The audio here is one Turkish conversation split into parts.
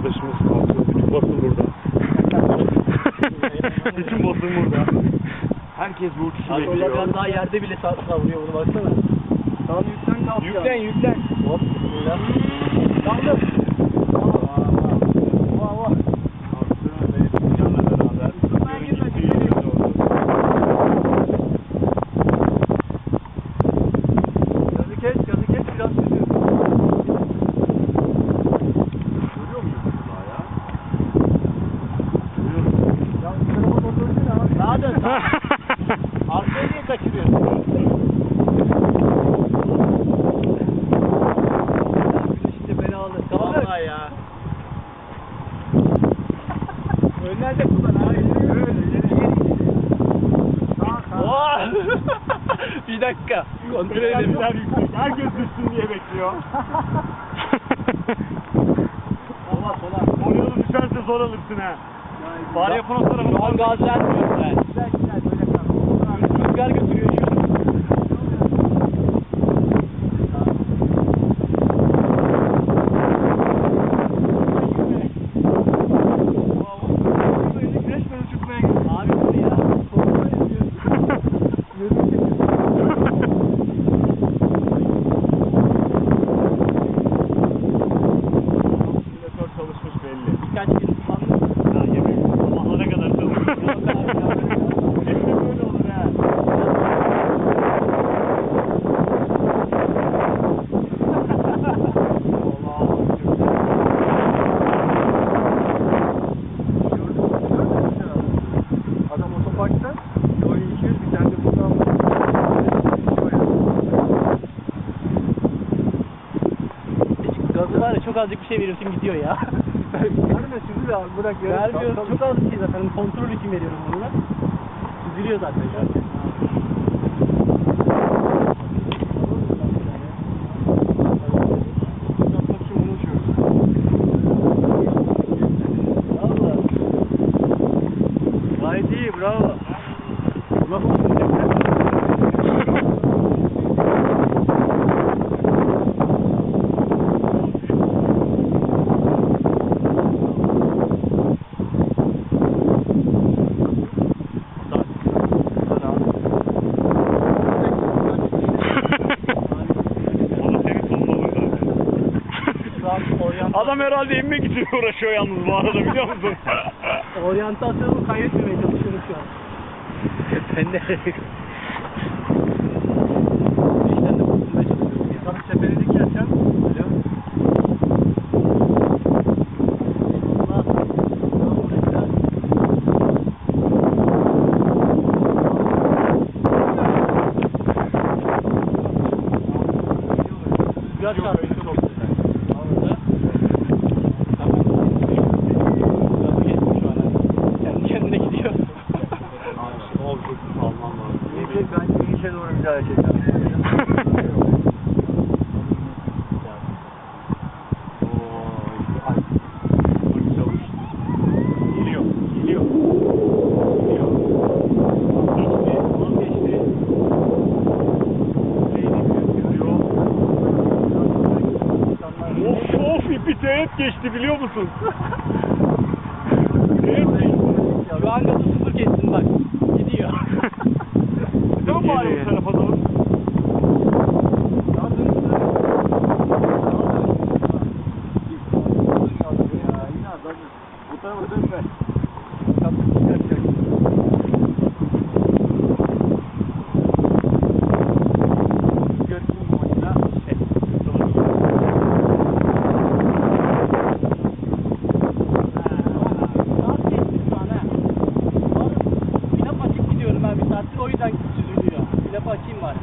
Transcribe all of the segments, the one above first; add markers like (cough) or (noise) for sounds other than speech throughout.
arkadaşımız kalkıyor. Bütün basın burada. (laughs) Bütün basın burada. Herkes bu uçuşu Abi bekliyor. biraz daha yerde bile sağ savuruyor bunu baksana. Tamam yüklen kalk Yüklen yüklen. Hop. Kaldır. Sağa. (laughs) Arkaya niye kaçırıyorsun? De belalı. Kaldır. Vallahi ya. Önlerde kullan sağ. (laughs) bir dakika. Kontrol edelim. (laughs) Herkes düşsün diye bekliyor. Sola, sola. Oraya düşerse zor alırsın ha. Bari yapan o tarafa. Şu an gaz vermiyor sen. Güzel güzel böyle kal. Rüzgar götürüyor şu an. Gazı var ya çok azıcık bir şey veriyorsun gidiyor ya. Verme sizi de abi bırak Vermiyorum kalkalım. çok az bir şey zaten kontrol için veriyorum bunu. Süzülüyor zaten şu an. Adam herhalde inmek için uğraşıyor yalnız bu arada biliyor musun? (laughs) oryantasyonumu kaybetmemeye çalışıyorum şu an. ben de. İşten de kurtulmaya çalışıyorum. Tabii tepeledik yerken Alo. Rüzgar. Geçti biliyor musun? (laughs) teğet geçti. Şu an gazı sıfır kestin bak. Gidiyor. Dön bari bu tarafa doğru. Bu tarafa dönme. Gaz kestin şu an ha. Pilap açık gidiyorum ben bir saattir o yüzden süzülüyor. Pilapı açayım bari ben daha güzel. Pilapı açmadan gelemem. Ustanın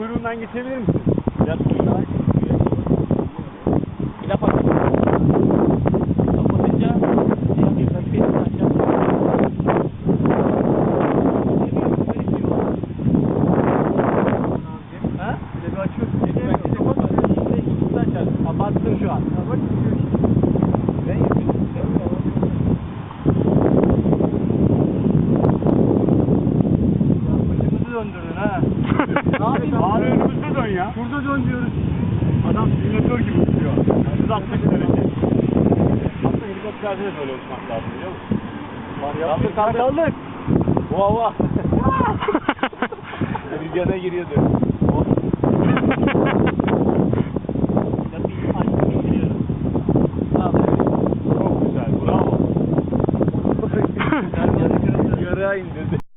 kuyruğundan geçebilir misin? Pilap açık. Kapatınca pilap yapıp kestin aşağı. Ha? Bir de açıyorsun. Ben de kapatıyorum. İşte ikisini açarım. Kapattım şu an. Bak gidiyor işte. Ben yapıyorum. Şurada dön diyoruz. Adam simülatör gibi tutuyor. 160 derece. Aslında helikopterde de böyle uçmak lazım biliyor musun? Kaldır. Kaldır. Vava. Rüzgara giriyordu.